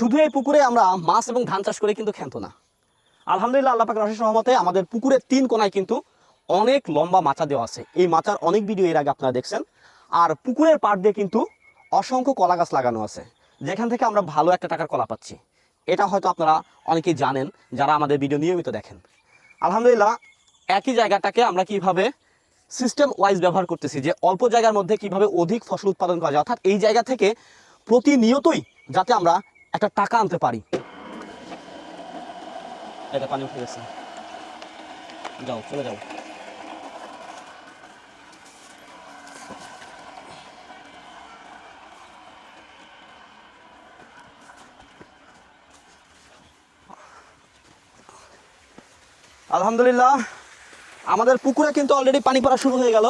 শুধু এই পুকুরে আমরা মাছ এবং ধান চাষ করে কিন্তু খেত না। আলহামদুলিল্লাহ আল্লাহ পাকের অশেষ আমাদের পুকুরের তিন কোনায় কিন্তু অনেক লম্বা মাচা দেওয়া আছে। এই মাচার অনেক ভিডিও এর আগে আপনারা দেখছেন। আর পুকুরের পাড় দিয়ে কিন্তু অসংখ্য কলা গাছ লাগানো আছে। যেখান থেকে আমরা ভালো একটা টাকার কলা পাচ্ছি। এটা হয়তো আপনারা অনেকেই জানেন, যারা আমাদের ভিডিও নিয়মিত দেখেন। আলহামদুলিল্লাহ, একই জায়গাটাকে আমরা কীভাবে সিস্টেম ওয়াইজ ব্যবহার করতেছি, যে অল্প জায়গার মধ্যে কীভাবে অধিক ফসল উৎপাদন করা যায়, অর্থাৎ এই জায়গা থেকে প্রতিনিয়তই যাতে আমরা একটা টাকা আনতে পারি। এটা পানি উঠে গেছে। যাও, চলে যাও। আলহামদুলিল্লাহ, আমাদের পুকুরে কিন্তু অলরেডি পানি পড়া শুরু হয়ে গেল।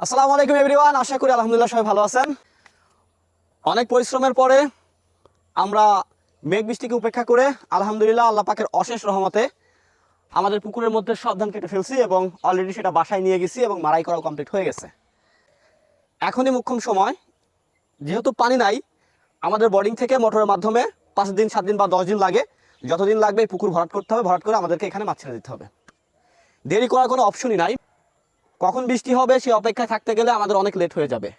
আসসালামু আলাইকুম এভরিওয়ান আশা করি আলহামদুলিল্লাহ সবাই ভালো আছেন। অনেক পরিশ্রমের পরে আমরা মেঘ বৃষ্টিকে উপেক্ষা করে আলহামদুলিল্লাহ আল্লাহ পাকের অশেষ রহমতে আমাদের পুকুরের মধ্যে সব ধান কেটে ফেলছি এবং অলরেডি সেটা বাসায় নিয়ে গেছি এবং মারাই করাও কমপ্লিট হয়ে গেছে। এখনই মুখ্যম সময়। যেহেতু পানি নাই, আমাদের বোর্ডিং থেকে মোটরের মাধ্যমে পাঁচ দিন, সাত দিন বা দশ দিন লাগে। যতদিন লাগবে পুকুর ভরাট করতে হবে, ভরাট করে আমাদেরকে এখানে মাছ ছেড়ে দিতে হবে। দেরি করার কোনো অপশনই নাই। কখন বৃষ্টি হবে সে অপেক্ষায় থাকতে গেলে আমাদের অনেক লেট হয়ে যাবে।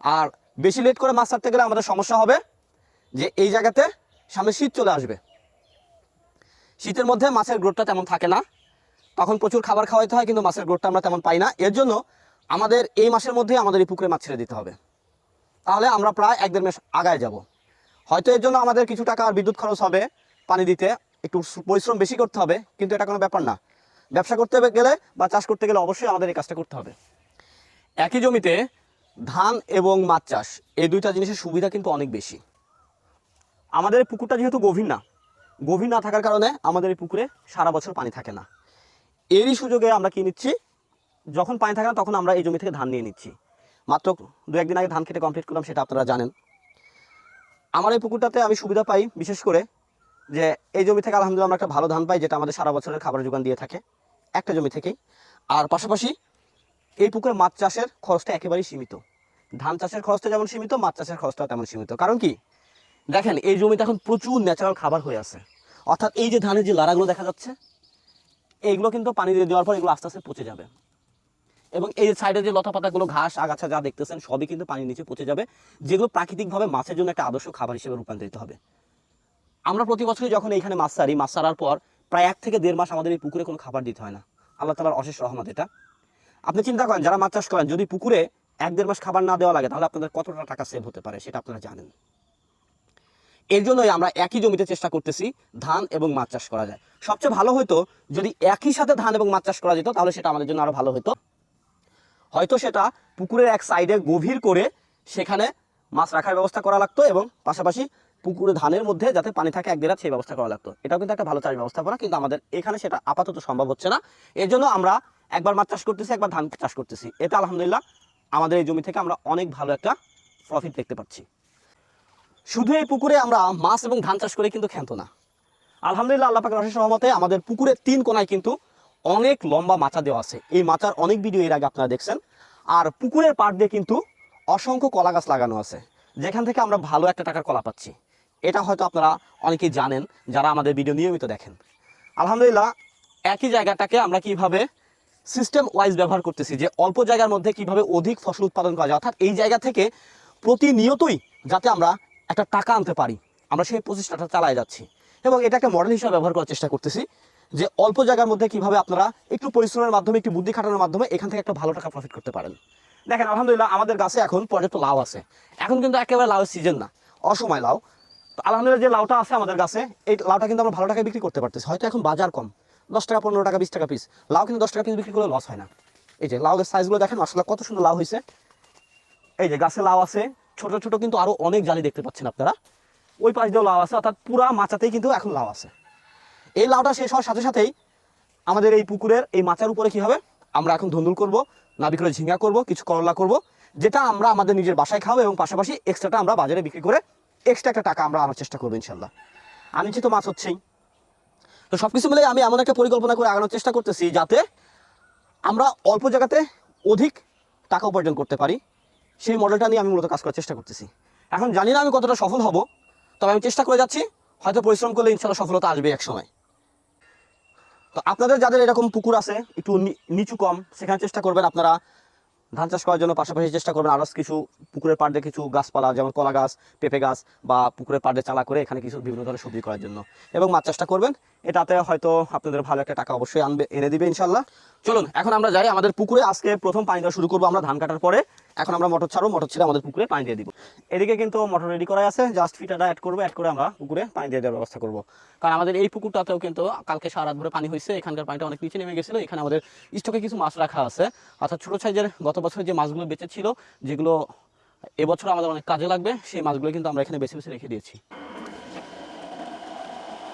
আর বেশি লেট করে মাছ ছাড়তে গেলে আমাদের সমস্যা হবে। যে এই জায়গাতে সামনে শীত চলে আসবে। শীতের মধ্যে মাছের গ্রোথটা তেমন থাকে না। তখন প্রচুর খাবার খাওয়াইতে হয়, কিন্তু মাছের গ্রোথটা আমরা তেমন পাই না। এর জন্য আমাদের এই মাসের মধ্যে আমাদের এই পুকুরে মাছ ছেড়ে দিতে হবে। তাহলে আমরা প্রায় এক দেড় মাস আগায় যাব। হয়তো এর জন্য আমাদের কিছু টাকা আর বিদ্যুৎ খরচ হবে পানি দিতে। একটু পরিশ্রম বেশি করতে হবে, কিন্তু এটা কোনো ব্যাপার না। ব্যবসা করতে গেলে বা চাষ করতে গেলে অবশ্যই আমাদের এই কাজটা করতে হবে। একই জমিতে ধান এবং মাছ চাষ, এই দুইটা জিনিসের সুবিধা কিন্তু অনেক বেশি। আমাদের পুকুরটা যেহেতু গভীর না গভীর না থাকার কারণে আমাদের এই পুকুরে সারা বছর পানি থাকে না। এরই সুযোগে আমরা কি নিচ্ছি? যখন পানি থাকে না তখন আমরা এই জমি থেকে ধান নিয়ে নিচ্ছি। মাত্র দু একদিন আগে ধান খেতে কমপ্লিট করলাম, সেটা আপনারা জানেন। আমার এই পুকুরটাতে আমি সুবিধা পাই, বিশেষ করে যে এই জমি থেকে আলহামদুলিল্লাহ আমরা একটা ভালো ধান পাই, যেটা আমাদের সারা বছরের খাবার যোগান দিয়ে থাকে, একটা জমি থেকেই। আর পাশাপাশি এই পুকুরে মাছ চাষের খরচটা একেবারেই সীমিত। ধান চাষের খরচটা যেমন সীমিত, মাছ চাষের খরচটা তেমন সীমিত। কারণ কি? দেখেন, এই জমিতে এখন প্রচুর ন্যাচারাল খাবার হয়ে আছে। অর্থাৎ এই যে ধানের যে লাড়াগুলো দেখা যাচ্ছে, এইগুলো কিন্তু পানি দিয়ে দেওয়ার পর এগুলো আস্তে আস্তে পচে যাবে। এবং এই সাইডে যে লতা পাতাগুলো, ঘাস, আগাছা যা দেখতেছেন, সবই কিন্তু পানির নিচে পচে যাবে, যেগুলো প্রাকৃতিকভাবে মাছের জন্য একটা আদর্শ খাবার হিসেবে রূপান্তরিত হবে। আমরা প্রতি বছরই যখন এইখানে মাছ সারি মাছ সারার পর প্রায় এক থেকে দেড় মাস আমাদের এই পুকুরে কোনো খাবার দিতে হয় না। আল্লাহ তালার অশেষ রহমত এটা। আপনি চিন্তা করেন, যারা মাছ চাষ করেন, যদি পুকুরে এক দেড় মাস খাবার না দেওয়া লাগে, তাহলে আপনাদের কতটা টাকা সেভ হতে পারে, সেটা আপনারা জানেন। এর জন্যই আমরা একই জমিতে চেষ্টা করতেছি ধান এবং মাছ চাষ করা যায়। সবচেয়ে ভালো হতো যদি একই সাথে ধান এবং মাছ চাষ করা যেত, তাহলে সেটা আমাদের জন্য আরও ভালো হতো হয়তো সেটা পুকুরের এক সাইডে গভীর করে সেখানে মাছ রাখার ব্যবস্থা করা লাগতো এবং পাশাপাশি পুকুরে ধানের মধ্যে যাতে পানি থাকে এক দেড় সেই ব্যবস্থা করা লাগতো। এটাও কিন্তু একটা ভালো চাষ ব্যবস্থাপনা, কিন্তু আমাদের এখানে সেটা আপাতত সম্ভব হচ্ছে না। এর জন্য আমরা একবার মাছ চাষ করতেছি, একবার ধান চাষ করতেছি। এতে আলহামদুলিল্লাহ আমাদের এই জমি থেকে আমরা অনেক ভালো একটা প্রফিট দেখতে পাচ্ছি। শুধু এই পুকুরে আমরা মাছ এবং ধান চাষ করে কিন্তু খেত না। আলহামদুলিল্লাহ আল্লাহ পাকের অশেষ রহমতে আমাদের পুকুরের তিন কোনায় কিন্তু অনেক লম্বা মাচা দেওয়া আছে। এই মাচার অনেক ভিডিও এর আগে আপনারা দেখছেন। আর পুকুরের পাড় দিয়ে কিন্তু অসংখ্য কলা গাছ লাগানো আছে। যেখান থেকে আমরা ভালো একটা টাকার কলা পাচ্ছি। এটা হয়তো আপনারা অনেকেই জানেন, যারা আমাদের ভিডিও নিয়মিত দেখেন। আলহামদুলিল্লাহ, একই জায়গাটাকে আমরা কীভাবে সিস্টেম ওয়াইজ ব্যবহার করতেছি, যে অল্প জায়গার মধ্যে কীভাবে অধিক ফসল উৎপাদন করা যায়। অর্থাৎ এই জায়গা থেকে প্রতিনিয়তই যাতে আমরা একটা টাকা আনতে পারি। আমরা সেই প্রচেষ্টাটা চালাই যাচ্ছি। এবং এটা একটা মডেল হিসাবে ব্যবহার করার চেষ্টা করতেছি যে অল্প জায়গার মধ্যে কীভাবে আপনারা একটু পরিশ্রমের মাধ্যমে, একটু বুদ্ধি খাটানোর মাধ্যমে এখান থেকে একটা ভালো টাকা প্রফিট করতে পারেন। দেখেন, আলহামদুলিল্লাহ আমাদের গাছে এখন পর্যাপ্ত লাউ আছে। এখন কিন্তু একেবারে লাউয়ের সিজন না, অসময় লাউ। তো আলহামদুলিল্লাহ যে লাউটা আছে আমাদের গাছে, এই লাউটা কিন্তু আমরা ভালো টাকায় বিক্রি করতে পারতেছি। হয়তো এখন বাজার কম, দশ টাকা, পনেরো টাকা, বিশ টাকা পিস লাউ কিন্তু দশ টাকা পিস বিক্রি করলে লস হয় না। এই যে লাউদের সাইজগুলো দেখেন আসলে কত সুন্দর লাউ হয়েছে এই যে গাছে লাউ আছে ছোট ছোট কিন্তু আরও অনেক জালি দেখতে পাচ্ছেন আপনারা। ওই পাশ দিয়েও লাউ আছে, অর্থাৎ পুরা মাচাতেই কিন্তু এখন লাউ আছে। এই লাউটা শেষ হওয়ার সাথে সাথেই আমাদের এই পুকুরের এই মাচার উপরে কি হবে? আমরা এখন ধুন্দুল করব নাবি করে ঝিঙ্গা করব, কিছু করলা করব, যেটা আমরা আমাদের নিজের বাসায় খাব এবং পাশাপাশি এক্সট্রাটা আমরা বাজারে বিক্রি করে এক্সট্রা একটা টাকা আমরা আনার চেষ্টা করব ইনশাল্লাহ আনিছি তো মাছ হচ্ছেই, তো সব কিছু মিলে আমি এমন একটা পরিকল্পনা করে আগানোর চেষ্টা করতেছি যাতে আমরা অল্প জায়গাতে অধিক টাকা উপার্জন করতে পারি। সেই মডেলটা নিয়ে আমি মূলত কাজ করার চেষ্টা করতেছি। এখন জানি না আমি কতটা সফল হব, তবে আমি চেষ্টা করে যাচ্ছি, হয়তো পরিশ্রম করলে ইনশাল্লাহ সফলতা আসবে এক সময় তো আপনাদের যাদের এরকম পুকুর আছে, একটু নিচু কম, সেখানে চেষ্টা করবেন আপনারা ধান চাষ করার জন্য পাশাপাশি চেষ্টা করবেন আরও কিছু, পুকুরের পাড়ে কিছু গাছপালা, যেমন কলা গাছ, পেঁপে গাছ বা পুকুরের পাড়ে চালা করে এখানে কিছু বিভিন্ন ধরনের সবজি করার জন্য। এবং মাছ চাষটা করবেন, এটাতে হয়তো আপনাদের ভালো একটা টাকা অবশ্যই আনবে, এনে দিবে ইনশাল্লাহ। চলুন, এখন আমরা যাই আমাদের পুকুরে। আজকে প্রথম পানি দেওয়া শুরু করব আমরা ধান কাটার পরে। এখন আমরা মোটর ছাড়বো মোটর ছেড়ে আমাদের পুকুরে পানি দিয়ে দিব। এদিকে কিন্তু মোটর রেডি করা আছে জাস্ট ফিটারটা অ্যাড করব অ্যাড করে আমরা পুকুরে পানি দিয়ে দেওয়ার ব্যবস্থা করব। কারণ আমাদের এই পুকুরটাতেও কিন্তু কালকে সারা রাত ভরে পানি হয়েছে, এখানকার পানিটা অনেক নিচে নেমে গেছিল, এখানে আমাদের স্টকে কিছু মাছ রাখা আছে। অর্থাৎ ছোটো সাইজের, গত বছর যে মাছগুলো বেঁচে ছিল, যেগুলো এবছর আমাদের অনেক কাজে লাগবে, সেই মাছগুলো কিন্তু আমরা এখানে বেছে বেছে রেখে দিয়েছি।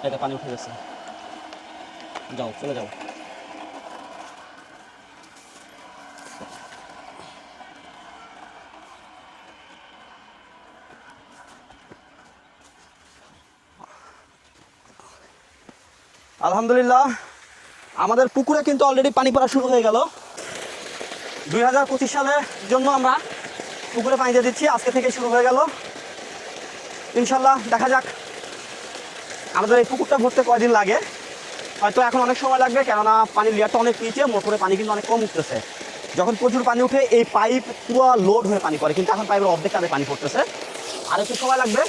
এটা পানি উঠে গেছে। যাও, চলে যাও। আলহামদুলিল্লাহ। আমাদের পুকুরে কিন্তু অলরেডি পানি পড়া শুরু হয়ে গেল। দুই হাজার পঁচিশ সালের জন্য আমরা পুকুরে পানি দিয়ে দিচ্ছি, আজকে থেকে শুরু হয়ে গেল। ইনশাল্লাহ দেখা যাক। আমাদের এই পুকুরটা ভরতে কয়দিন লাগে? হয়তো এখন অনেক সময় লাগবে, কেননা পানির লেয়ারটা অনেক নিচে, মোটরে পানি কিন্তু অনেক কম উঠতেছে। যখন প্রচুর পানি উঠে, এই পাইপ পুরো লোড হয়ে পানি পড়ে, কিন্তু এখন পাইপের অর্ধেক কালে পানি পড়তেছে। আর একটু সময় লাগবে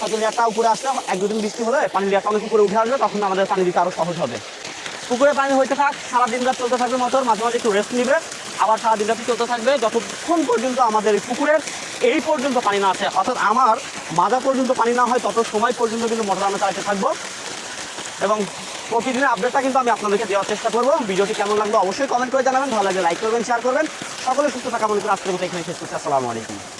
হয়তো লেয়ারটা উপরে আসলে এক, দুদিন বৃষ্টি হলে পানির লেয়ারটা অনেক উপরে উঠে আসবে, তখন আমাদের পানি দিতে আরও সহজ হবে। পুকুরে পানি হইতে থাক সারাদিন রাত চলতে থাকবে মোটর, মাঝে মাঝে একটু রেস্ট নিবে, আবার সারাদিন রাত চলতে থাকবে, যতক্ষণ পর্যন্ত আমাদের পুকুরের এই পর্যন্ত পানি না আসে, অর্থাৎ আমার মাজা পর্যন্ত পানি না হয়, তত সময় পর্যন্ত কিন্তু মোটর আমরা চালাতে থাকব। এবং প্রতিদিনের আপডেটটা কিন্তু আমি আপনাদেরকে দেওয়ার চেষ্টা করব। ভিডিওটি কেমন লাগল অবশ্যই কমেন্ট করে জানাবেন, ভালো লাগলে লাইক করবেন শেয়ার করবেন। সকলে সুস্থ থাকা মনে করে আজকের মতো এখানে শেষ করছি। আসসালামু আলাইকুম।